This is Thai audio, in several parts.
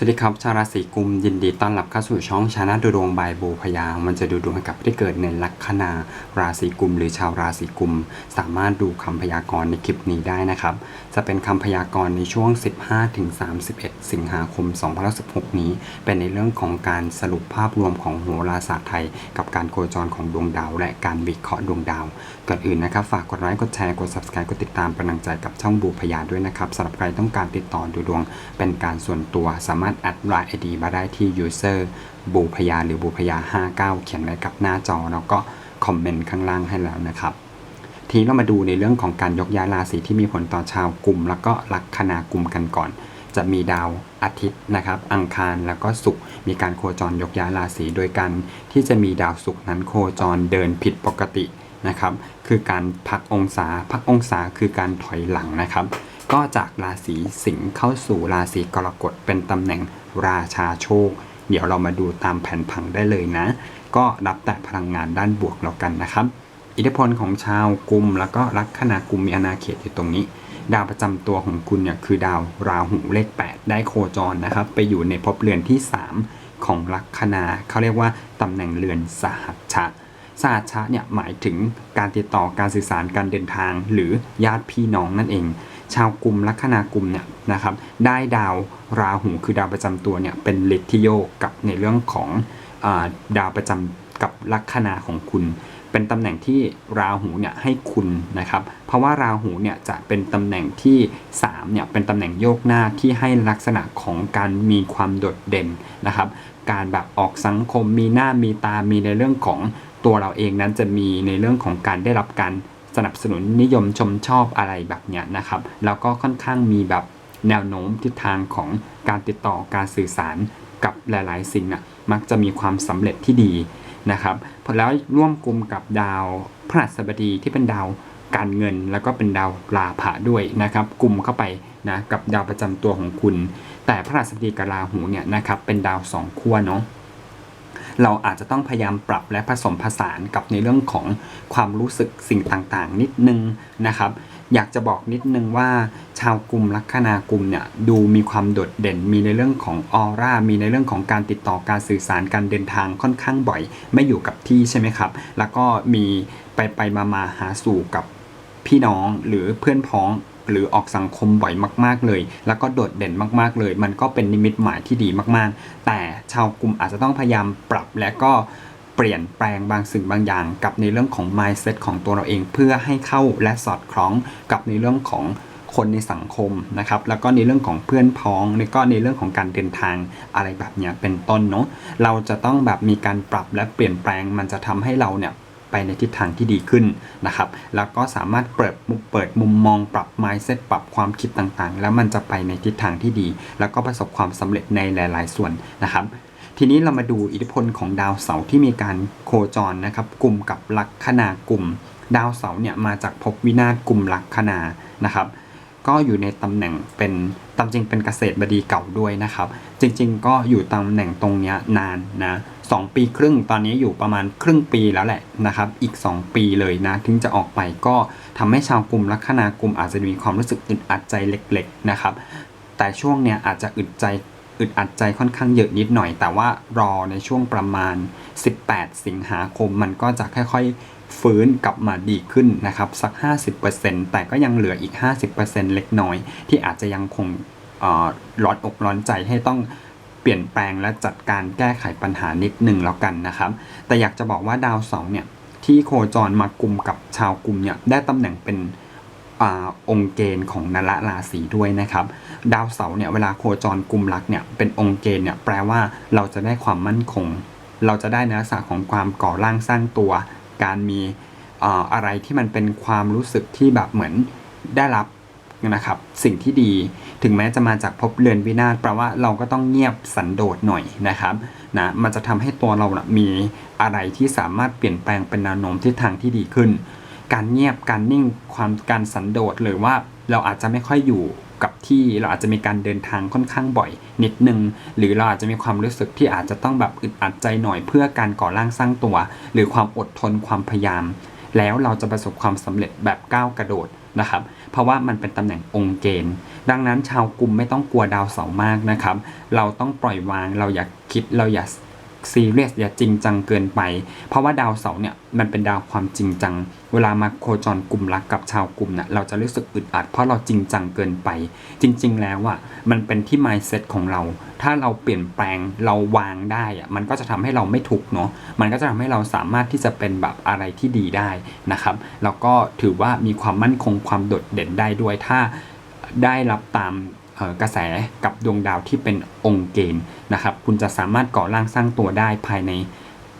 สวัสดีครับชาวราศีกุมยินดีต้อนรับเข้าสู่ช่องชานะดูดวงบายบูพยา มันจะดูดวงให้กับผู้ที่เกิดในลัคนาราศีกุม หรือชาวราศีกุม สามารถดูคำพยากรณ์ในคลิปนี้ได้นะครับ จะเป็นคำพยากรณ์ในช่วง 15-31 สิงหาคม 2016 นี้ เป็นในเรื่องของการสรุปภาพรวมของโหราศาสตร์ไทย กับการโคจรของดวงดาว และการวิเคราะห์ดวงดาว ก่อนอื่นนะครับ ฝากกดไลค์กดแชร์กด subscribe กดติดตามเป็นกำลังใจกับช่องบูพยาด้วยนะครับสำหรับใครต้องการติดต่อดูดวง เป็นการส่วนตัวสามารถแอดไลน์ไอดีมาได้ที่ user บูพยาหรือบูพยา59 เขียนไว้กับหน้าจอ แล้วก็คอมเมนต์ข้างล่างให้แล้วนะครับทีนี้เรามาดูในเรื่องของการยกย้ายราศีที่มีผลต่อชาวกลุ่ม แล้วก็ลัคนากลุ่มกันก่อน จะมีดาวอาทิตย์นะครับ อังคารแล้วก็ศุกร์มีการโคจรยกย้ายราศีโดยการที่จะมีดาวศุกร์นั้นโคจรเดินผิดปกติ นะครับ คือการพักองศา พักองศาคือการถอยหลังนะครับ ก็จากราศีสิงห์เข้าสู่ราศีกรกฎเป็นตำแหน่งราชาโชค เดี๋ยวเรามาดูตามแผนผังได้เลยนะ ก็รับแต่พลังงานด้านบวกแล้วกันนะครับ อิทธิพลของชาวกุมแล้วก็ลัคนากุมมีอาณาเขตอยู่ตรงนี้ ดาวประจำตัวของคุณเนี่ยคือดาวราหูเลข 8 ได้โคจรนะครับ ไปอยู่ในภพเรือนที่ 3 ของลัคนาเขาเรียกว่าตำแหน่งเรือนสหัชชะ สหัชะเนี่ยหมายถึงการติดต่อการสื่อสารการเดินทาง หรือญาติพี่น้องนั่นเอง ชาวกลุ่มลัคนากุมเนี่ยนะครับได้ดาวราหูคือดาวประจำตัวเนี่ยเป็นฤทธิโยกกับในเรื่องของอดาวประจำกับลัคนาของคุณ เป็นตำแหน่งที่ราหูเนี่ยให้คุณนะครับ เพราะว่าราหูเนี่ยจะเป็นตำแหน่งที่3เนี่ยเป็นตำแหน่งโยกหน้าที่ให้ลักษณะของการมีความโดดเด่นนะครับ การแบบออกสังคมมีหน้ามีตามีในเรื่องของ ตัวเราเองนั้นจะมีในเรื่องของการได้รับการสนับสนุนนิยมชมชอบอะไรแบบเนี้ยนะครับแล้วก็ค่อนข้างมีแบบแนวโน้มทิศทางของการติดต่อการสื่อสารกับหลาย ๆ สิ่งน่ะมักจะมีความสำเร็จที่ดีนะครับพอแล้วร่วมกลุ่มกับดาวพฤหัสบดีที่เป็นดาวการเงินแล้วก็เป็นดาวราภะด้วยนะครับกลุ่มเข้าไปนะกับดาวประจำตัวของคุณ แต่พฤหัสบดีกับราหูเนี่ยนะครับเป็นดาวสองขั้วเนาะ เราอาจจะต้องพยายามปรับและผสมผสานกับในเรื่องของความรู้สึกสิ่งต่างๆ นิดนึงนะครับ อยากจะบอกนิดนึงว่าชาวกลุ่มลัคนากลุ่มเนี่ยดูมีความโดดเด่น มีในเรื่องของออร่า มีในเรื่องของการติดต่อการสื่อสารการเดินทางค่อนข้างบ่อย ไม่อยู่กับที่ใช่ไหมครับ แล้วก็มีไปไปมามาหาสู่กับพี่น้องหรือเพื่อนพ้อง หรือออกสังคมบ่อยมาก ๆ เลย แล้วก็โดดเด่นมาก ๆ เลย มันก็เป็นนิมิตหมายที่ดีมากๆ แต่ชาวกลุ่มอาจจะต้องพยายามปรับและก็เปลี่ยนแปลงบางสิ่งบางอย่าง กับในเรื่องของ mindset ของตัวเราเอง เพื่อให้เข้าและสอดคล้องกับในเรื่องของคนในสังคมนะครับ แล้วก็ในเรื่องของเพื่อนพ้องแล้วก็ในเรื่องของการเดินทางอะไรแบบนี้เป็นต้นเนาะเราจะต้องแบบมีการปรับและเปลี่ยนแปลงมันจะทำให้เราเนี่ย ไปในทิศทางที่ดีขึ้นนะครับแล้วก็สามารถเปิดเปิดมุมมองปรับ mindset ปรับความคิดต่างๆ แล้วมันจะไปในทิศทางที่ดี แล้วก็ประสบความสำเร็จในหลาย ๆ ส่วนนะครับทีนี้เรามาดูอิทธิพลของดาวเสาร์ที่มีการโคจรนะครับกลุ่มกับลัคนากลุ่ม ดาวเสาร์เนี่ยมาจากภพวินาศกลุ่มลัคนานะครับก็อยู่ในตำแหน่งเป็นตามจริงเป็นเกษตรบดีเก่าด้วยนะครับ จริงๆ ก็อยู่ตำแหน่งตรงนี้นานนะ สองปีครึ่งตอนนี้อยู่ประมาณครึ่งปีแล้วแหละนะครับ อีก 2 ปีเลยนะ ถึงจะออกไปก็ทำให้ชาวกลุ่มลัคนากลุ่มอาจจะมีความรู้สึกอึดอัดใจเล็ก ๆนะครับ แต่ช่วงเนี้ยอาจจะอึดใจอึดอัดใจค่อนข้างเยอะนิดหน่อย แต่ว่ารอในช่วงประมาณ 18 สิงหาคมมันก็จะค่อยๆฟื้นกลับมาดีขึ้นนะครับสัก 50%แต่ก็ยังเหลืออีก 50%เล็กน้อย ที่อาจจะยังคงออร้อนอกร้อนใจให้ต้อง เปลี่ยนแปลงและจัดการแก้ไขปัญหานิดหนึ่งแล้วกันนะครับ แต่อยากจะบอกว่าดาวเสาร์เนี่ยที่โคจรมากลุ่มกับชาวกลุ่มเนี่ยได้ตำแหน่งเป็นอองค์เกณฑ์ของนละราศีด้วยนะครับ ดาวเสาร์เนี่ยเวลาโคจรกลุ่มลักเนี่ยเป็นองค์เกณฑ์เนี่ยแปลว่าเราจะได้ความมั่นคง เราจะได้ในลักษณะของความก่อร่างสร้างตัว การมีเอ่ออะไรที่มันเป็นความรู้สึกที่แบบเหมือนได้รับ นะครับ สิ่งที่ดีถึงแม้จะมาจากภพเรือนวินาศแปลว่าเราก็ต้องเงียบสันโดษหน่อยนะครับนะมันจะทำให้ตัวเรานะมีอะไรที่สามารถเปลี่ยนแปลงเป็นแนวโน้มทิศทางที่ดีขึ้น การเงียบการนิ่งความการสันโดษหรือว่าเราอาจจะไม่ค่อยอยู่กับที่เราอาจจะมีการเดินทางค่อนข้างบ่อย นิดนึง หรือเราอาจจะมีความรู้สึกที่อาจจะต้องแบบอึดอัดใจหน่อยเพื่อการก่อร่างสร้างตัว หรือความอดทนความพยายาม แล้วเราจะประสบความสำเร็จแบบก้าวกระโดดนะครับ เพราะว่ามันเป็นตำแหน่งองค์เกณฑ์ ดังนั้นชาวกลุ่มไม่ต้องกลัวดาวเสาร์มากนะครับ เราต้องปล่อยวางเราอย่าคิดเราอย่า ซีเรียสอย่าจริงจังเกินไป เพราะว่าดาวเสาร์เนี่ยมันเป็นดาวความจริงจัง เวลามาโคจรกลุ่มรักกับชาวกลุ่มเนี่ยเราจะรู้สึกอึดอัดเพราะเราจริงจังเกินไป จริง ๆ แล้วอะมันเป็นที่ mindset ของเรา ถ้าเราเปลี่ยนแปลงเราวางได้อะมันก็จะทำให้เราไม่ทุกเนาะมันก็จะทำให้เราสามารถที่จะเป็นแบบอะไรที่ดีได้นะครับแล้วก็ถือว่ามีความมั่นคงความโดดเด่นได้ด้วยถ้าได้รับตาม กระแสกับดวงดาวที่เป็นองค์เกณฑ์นะครับ คุณจะสามารถก่อร่างสร้างตัวได้ภายใน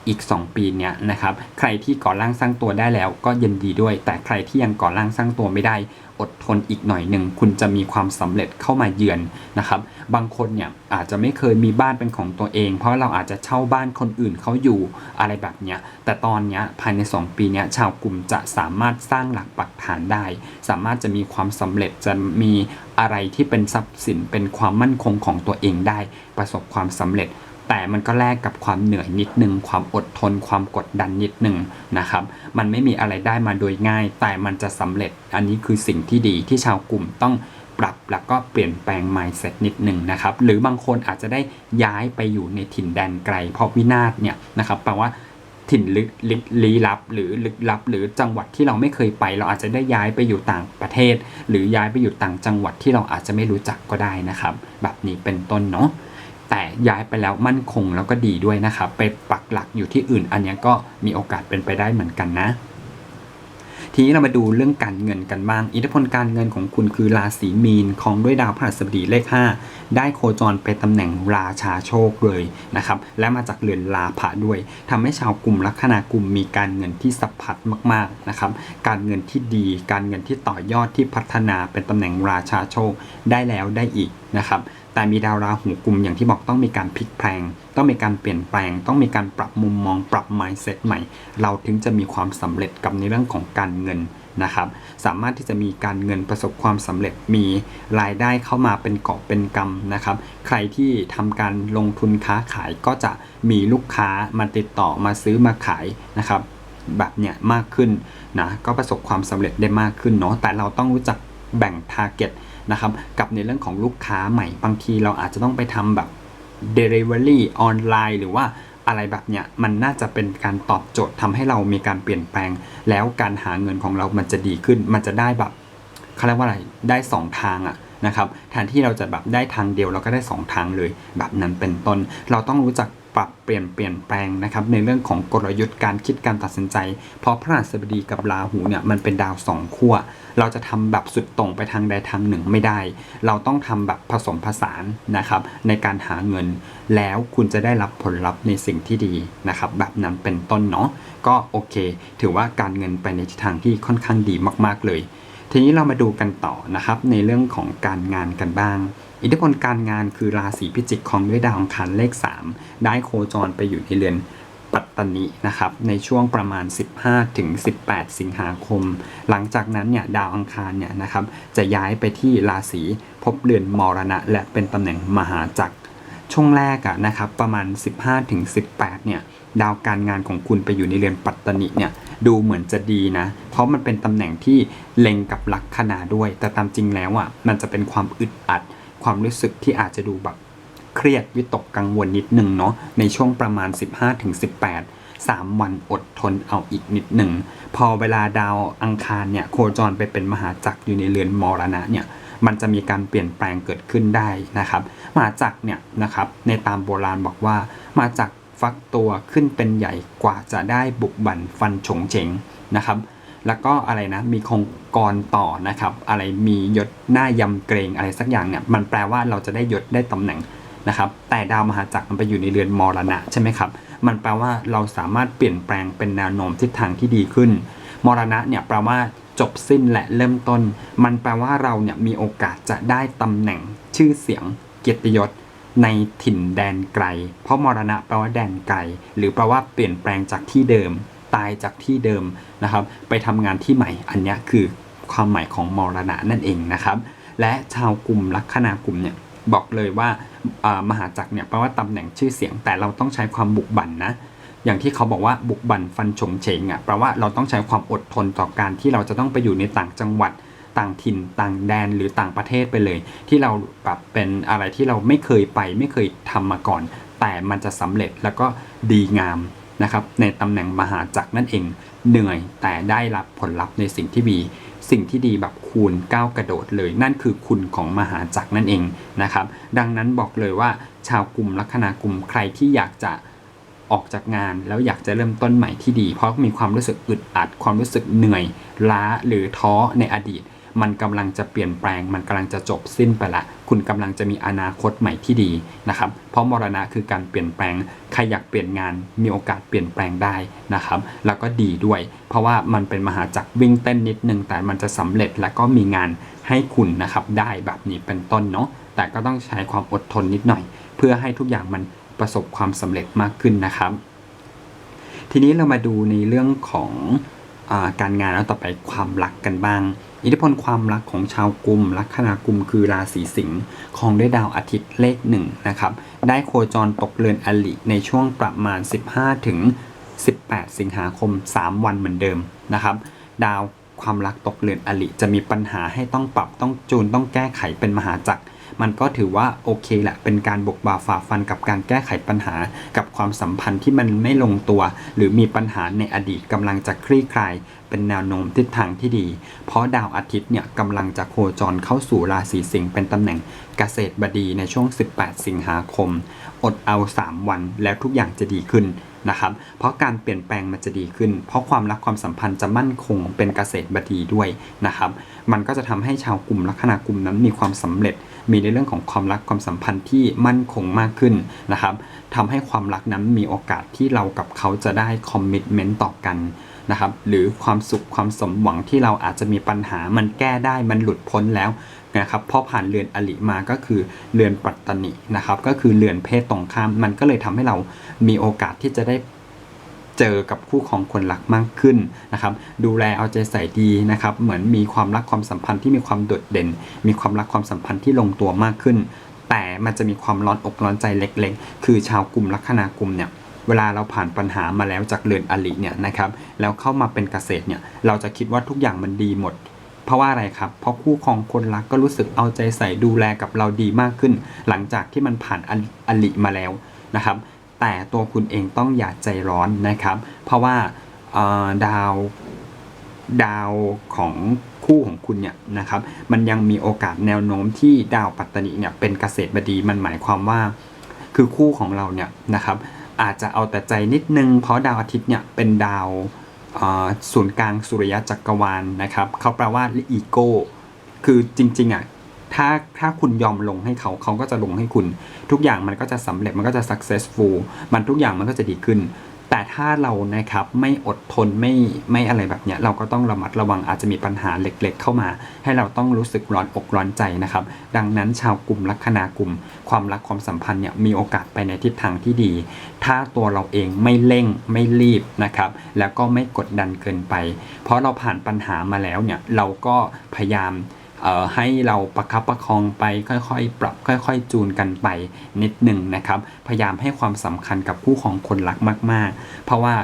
อีก 2 ปีเนี้ยนะครับ ใครที่ก่อร่างสร้างตัวได้แล้วก็ยินดีด้วย แต่ใครที่ยังก่อร่างสร้างตัวไม่ได้ อดทนอีกหน่อยหนึ่งคุณจะมีความสำเร็จเข้ามาเยือนนะครับ บางคนเนี่ยอาจจะไม่เคยมีบ้านเป็นของตัวเอง เพราะเราอาจจะเช่าบ้านคนอื่นเขาอยู่อะไรแบบเนี้ย แต่ตอนเนี้ยภายใน 2 ปีเนี้ยชาวกลุ่มจะสามารถสร้างหลักปักฐานได้ สามารถจะมีความสำเร็จจะมี อะไรที่เป็นทรัพย์สินเป็นความมั่นคงของตัวเองได้ ประสบความสำเร็จ แต่มันก็แลกกับความเหนื่อยนิดนึง ความอดทน ความกดดันนิดนึงนะครับ มันไม่มีอะไรได้มาโดยง่าย แต่มันจะสำเร็จ อันนี้คือสิ่งที่ดีที่ชาวกลุ่มต้องปรับแล้วก็เปลี่ยนแปลง mindset นิดหนึ่งนะครับ หรือบางคนอาจจะได้ย้ายไปอยู่ในถิ่นแดนไกล เพราะวินาศเนี่ยนะครับแปลว่า ถิ่นลึกลึกลี้ลับ หรือลึกลับ หรือจังหวัดที่เราไม่เคยไป เราอาจจะได้ย้ายไปอยู่ต่างประเทศ หรือย้ายไปอยู่ต่างจังหวัดที่เราอาจจะไม่รู้จักก็ได้นะครับ แบบนี้เป็นต้นเนาะแต่ย้ายไปแล้วมั่นคงแล้วก็ดีด้วยนะครับไปปักหลักอยู่ที่อื่นอันนี้ก็มีโอกาสเป็นไปได้เหมือนกันนะ ทีนี้เรามาดูเรื่องการเงินกันบ้าง อิทธิพลการเงินของคุณคือราศีมีนของด้วยดาวพฤหัสบดีเลข 5 ได้โคจรไปตำแหน่งราชาโชคเลยนะครับและมาจากเรือนลาภะด้วยทำให้ชาวกลุ่มลัคนากลุ่มมีการเงินที่สัพพัดมากๆนะครับการเงินที่ดี การเงินที่ต่อยอดที่พัฒนาเป็นตำแหน่งราชาโชคได้แล้วได้อีกนะครับ แต่มีดาวราหูกลุ่มอย่างที่บอกต้องมีการพลิกแพลง ต้องมีการเปลี่ยนแปลง ต้องมีการปรับมุมมองปรับ mindset ใหม่ เราถึงจะมีความสำเร็จกับในเรื่องของการเงินนะครับสามารถที่จะมีการเงินประสบความสำเร็จมีรายได้เข้ามาเป็นเกอบเป็นกำนะครับ ใครที่ทำการลงทุนค้าขายก็จะมีลูกค้ามาติดต่อมาซื้อมาขายนะครับ แบบเนี้ยมากขึ้นนะก็ประสบความสำเร็จได้มากขึ้นเนาะแต่เราต้องรู้จักแบ่ง target นะครับกับในเรื่องของลูกค้าใหม่บางทีเราอาจจะต้องไปทำแบบ Delivery ออนไลน์หรือว่าอะไรแบบเนี้ยมันน่าจะเป็นการตอบโจทย์ทำให้เรามีการเปลี่ยนแปลง แล้วการหาเงินของเรามันจะดีขึ้น มันจะได้แบบเขาเรียกว่าอะไรได้สองทางอะนะครับแทนที่เราจะแบบได้ทางเดียวเราก็ได้สองทางเลยแบบนั้นเป็นต้น เราต้องรู้จัก ปรับเปลี่ยนเปลี่ยนแปลงนะครับในเรื่องของกลยุทธ์การคิดการตัดสินใจ เพราะพระราชบดีกับราหูเนี่ยมันเป็นดาวสองขั้วเราจะทำแบบสุดตรงไปทางใดทางหนึ่งไม่ได้ เราต้องทำแบบผสมผสานนะครับในการหาเงิน แล้วคุณจะได้รับผลลัพธ์ในสิ่งที่ดีนะครับแบบนั้นเป็นต้นเนาะก็โอเค ถือว่าการเงินไปในทิศทางที่ค่อนข้างดีมาก ๆเลย ทีนี้เรามาดูกันต่อนะครับในเรื่องของการงานกันบ้าง อิทธิพลการงานคือราศีพิจิกของด้วยดาวอังคารเลข 3 ได้โคจรไปอยู่ในเรือนปัตตานินะครับในช่วงประมาณ 15 ถึง 18 สิงหาคม หลังจากนั้นเนี่ยดาวอังคารเนี่ยนะครับจะย้ายไปที่ราศีภพเรือนมรณะ และเป็นตำแหน่งมหาจักรช่วงแรกอะนะครับประมาณ 15ถึง18 เนี่ยดาวการงานของคุณไปอยู่ในเรือนปัตตานิเนี่ย ดูเหมือนจะดีนะ เพราะมันเป็นตำแหน่งที่เล็งกับลักคนาด้วย แต่ตามจริงแล้วอะมันจะเป็นความอึดอัด ความรู้สึกที่อาจจะดูแบบเครียดวิตกกังวลนิดนึงเนาะในช่วงประมาณ 15ถึง18 3 วันอดทนเอาอีกนิดหนึ่ง พอเวลาดาวอังคารเนี่ยโคจรไปเป็นมหาจักรอยู่ในเรือนมรณะเนี่ยมันจะมีการเปลี่ยนแปลงเกิดขึ้นได้นะครับมหาจักรเนี่ยนะครับในตามโบราณบอกว่ามหาจักร ฟักตัวขึ้นเป็นใหญ่กว่าจะได้บุกบั่นฟันฉงเฉงนะครับ แล้วก็อะไรนะมีคงกรต่อนะครับ อะไรมียศหน้ายำเกรงอะไรสักอย่างเนี่ยมันแปลว่าเราจะได้ยศได้ตำแหน่งนะครับแต่ดาวมหาจักรมันไปอยู่ในเรือนมรณะใช่ไหมครับมันแปลว่าเราสามารถเปลี่ยนแปลงเป็นแนวโน้มทิศทางที่ดีขึ้น มรณะเนี่ยแปลว่าจบสิ้นและเริ่มต้น มันแปลว่าเราเนี่ยมีโอกาสจะได้ตำแหน่งชื่อเสียงเกียรติยศ ในถิ่นแดนไกล เพราะมรณะแปลว่าแดนไกล หรือแปลว่าเปลี่ยนแปลงจากที่เดิม ตายจากที่เดิมนะครับ ไปทำงานที่ใหม่ อันนี้คือความหมายของมรณะนั่นเองนะครับ และชาวกลุ่มลัคนากลุ่มเนี่ยบอกเลยว่ามหาจักรเนี่ยแปลว่าตำแหน่งชื่อเสียง แต่เราต้องใช้ความบุกบั่นนะอย่างที่เขาบอกว่าบุกบั่นฟันฉงเฉงอะแปลว่าเราต้องใช้ความอดทนต่อการที่เราจะต้องไปอยู่ในต่างจังหวัด ต่างถิ่นต่างแดนหรือต่างประเทศไปเลย ที่เราแบบเป็นอะไรที่เราไม่เคยไปไม่เคยทำมาก่อน แต่มันจะสำเร็จแล้วก็ดีงามนะครับในตำแหน่งมหาจักรนั่นเอง เหนื่อยแต่ได้รับผลลัพธ์ในสิ่งที่ดีสิ่งที่ดีแบบคูณก้าวกระโดดเลยนั่นคือคุณของมหาจักรนั่นเองนะครับ ดังนั้นบอกเลยว่าชาวกลุ่มลัคนากลุ่มใครที่อยากจะออกจากงานแล้วอยากจะเริ่มต้นใหม่ที่ดี เพราะมีความรู้สึกอึดอัด ความรู้สึกเหนื่อยล้าหรือท้อในอดีต มันกำลังจะเปลี่ยนแปลง มันกำลังจะจบสิ้นไปละ คุณกำลังจะมีอนาคตใหม่ที่ดีนะครับ เพราะมรณะคือการเปลี่ยนแปลง ใครอยากเปลี่ยนงานมีโอกาสเปลี่ยนแปลงได้นะครับ แล้วก็ดีด้วย เพราะว่ามันเป็นมหาจักรวิ่งเต้นนิดนึง แต่มันจะสำเร็จและก็มีงานให้คุณนะครับได้แบบนี้เป็นต้นเนาะ แต่ก็ต้องใช้ความอดทนนิดหน่อย เพื่อให้ทุกอย่างมันประสบความสำเร็จมากขึ้นนะครับ ทีนี้เรามาดูในเรื่องของ การงานแล้วต่อไปความรักกันบ้าง อิทธิพลความรักของชาวกุมลัคนากุมคือราศีสิงห์ของด้วยดาวอาทิตย์เลขหนึ่งนะครับ ได้โคจรตกเรือนอลิในช่วงประมาณ 15ถึง18 สิงหาคม 3 วันเหมือนเดิมนะครับ ดาวความรักตกเรือนอลิจะมีปัญหาให้ต้องปรับต้องจูนต้องแก้ไขเป็นมหาจักร มันก็ถือว่าโอเคแหละ เป็นการบกบาฝ่าฟันกับการแก้ไขปัญหา กับความสัมพันธ์ที่มันไม่ลงตัว หรือมีปัญหาในอดีตกำลังจะคลี่คลาย เป็นแนวโน้มทิศทางที่ดี เพราะดาวอาทิตย์เนี่ยกำลังจะโคจรเข้าสู่ราศีสิงห์เป็นตำแหน่งเกษตรบดีในช่วง 18 สิงหาคม อดเอา 3 วันแล้วทุกอย่างจะดีขึ้นนะครับ เพราะการเปลี่ยนแปลงมันจะดีขึ้น เพราะความรักความสัมพันธ์จะมั่นคงเป็นเกษตรบดีด้วยนะครับ มันก็จะทำให้ชาวกลุ่มลัคนากลุ่มนั้นมีความสำเร็จ มีในเรื่องของความรักความสัมพันธ์ที่มั่นคงมากขึ้นนะครับทำให้ความรักนั้นมีโอกาสที่เรากับเขาจะได้คอมมิชเมนต์ต่อกันนะครับหรือความสุขความสมหวังที่เราอาจจะมีปัญหามันแก้ได้มันหลุดพ้นแล้วนะครับพราะผ่านเรือนอลิมาก็คือเรือนปัตตนินะครับก็คือเรือนเพศตรงข้าม มันก็เลยทำให้เรามีโอกาสที่จะได้ เจอกับคู่ของคนรักมากขึ้นนะครับดูแลเอาใจใส่ดีนะครับเหมือนมีความรักความสัมพันธ์ที่มีความโดดเด่น มีความรักความสัมพันธ์ที่ลงตัวมากขึ้น แต่มันจะมีความร้อนอกร้อนใจเล็กๆ คือชาวกลุ่มลัคนากลุ่มเนี่ยเวลาเราผ่านปัญหามาแล้วจากเรือนอลิเนี่ยนะครับแล้วเข้ามาเป็นเกษตรเนี่ยเราจะคิดว่าทุกอย่างมันดีหมดเพราะว่าอะไรครับ เพราะคู่ครองคนรักก็รู้สึกเอาใจใส่ดูแลกับเราดีมากขึ้น หลังจากที่มันผ่านอลิมาแล้วนะครับ แต่ตัวคุณเองต้องอย่าใจร้อนนะครับ เพราะว่าดาวดาวของคู่ของคุณเนี่ยนะครับ มันยังมีโอกาสแนวโน้มที่ดาวปัตตานิเนี่ยเป็นเกษตรบดีมันหมายความว่า คือคู่ของเราเนี่ยนะครับ อาจจะเอาแต่ใจนิดนึง เพราะดาวอาทิตย์เนี่ยเป็นดาวศูนย์กลางสุริยะจักรวาลนะครับเขาแปลว่าอีโก้คือจริงๆอะ ถ้าถ้าคุณยอมลงให้เขาเขาก็จะลงให้คุณ ทุกอย่างมันก็จะสำเร็จมันก็จะ successful มันทุกอย่างมันก็จะดีขึ้น แต่ถ้าเรานะครับไม่อดทนไม่ไม่อะไรแบบเนี้ยเราก็ต้องระมัดระวังอาจจะมีปัญหาเล็กๆ เข้ามา ให้เราต้องรู้สึกร้อนอกร้อนใจนะครับ ดังนั้นชาวกลุ่มลัคนากลุ่ม ความรักความสัมพันธ์เนี่ยมีโอกาสไปในทิศทางที่ดี ถ้าตัวเราเองไม่เร่งไม่รีบนะครับแล้วก็ไม่กดดันเกินไป เพราะเราผ่านปัญหามาแล้วเนี่ยเราก็พยายาม ให้เราประคับประคองไปค่อยๆ ปรับค่อยๆ จูนกันไปนิดหนึ่งนะครับ พยายามให้ความสำคัญกับคู่ของคนรักมาก ๆ เพราะว่า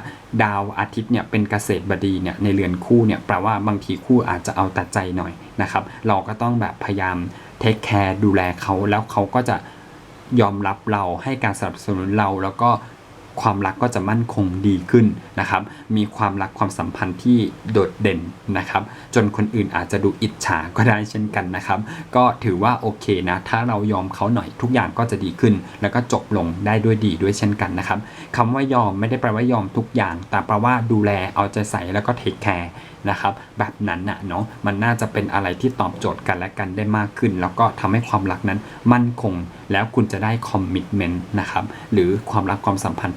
ดาวอาทิตย์เนี่ยเป็นเกษตรบดีเนี่ยในเรือนคู่เนี่ยแปลว่าบางทีคู่อาจจะเอาแต่ใจหน่อยนะครับ เราก็ต้องแบบพยายามเทคแคร์ดูแลเขาแล้วเขาก็จะยอมรับเราให้การสนับสนุนเราแล้วก็ ความรักก็จะมั่นคงดีขึ้นนะครับ มีความรักความสัมพันธ์ที่โดดเด่นนะครับ จนคนอื่นอาจจะดูอิจฉาก็ได้เช่นกันนะครับ ก็ถือว่าโอเคนะ ถ้าเรายอมเขาหน่อยทุกอย่างก็จะดีขึ้น แล้วก็จบลงได้ด้วยดีด้วยเช่นกันนะครับคำว่ายอมไม่ได้แปลว่ายอมทุกอย่าง แต่แปลว่าดูแลเอาใจใส่แล้วก็เทคแคร์นะครับแบบนั้นน่ะเนาะมันน่าจะเป็นอะไรที่ตอบโจทย์กันและกันได้มากขึ้น แล้วก็ทำให้ความรักนั้นมั่นคง แล้วคุณจะได้คอมมิ t เมนต์นะครับหรือความรักความสัมพันธ์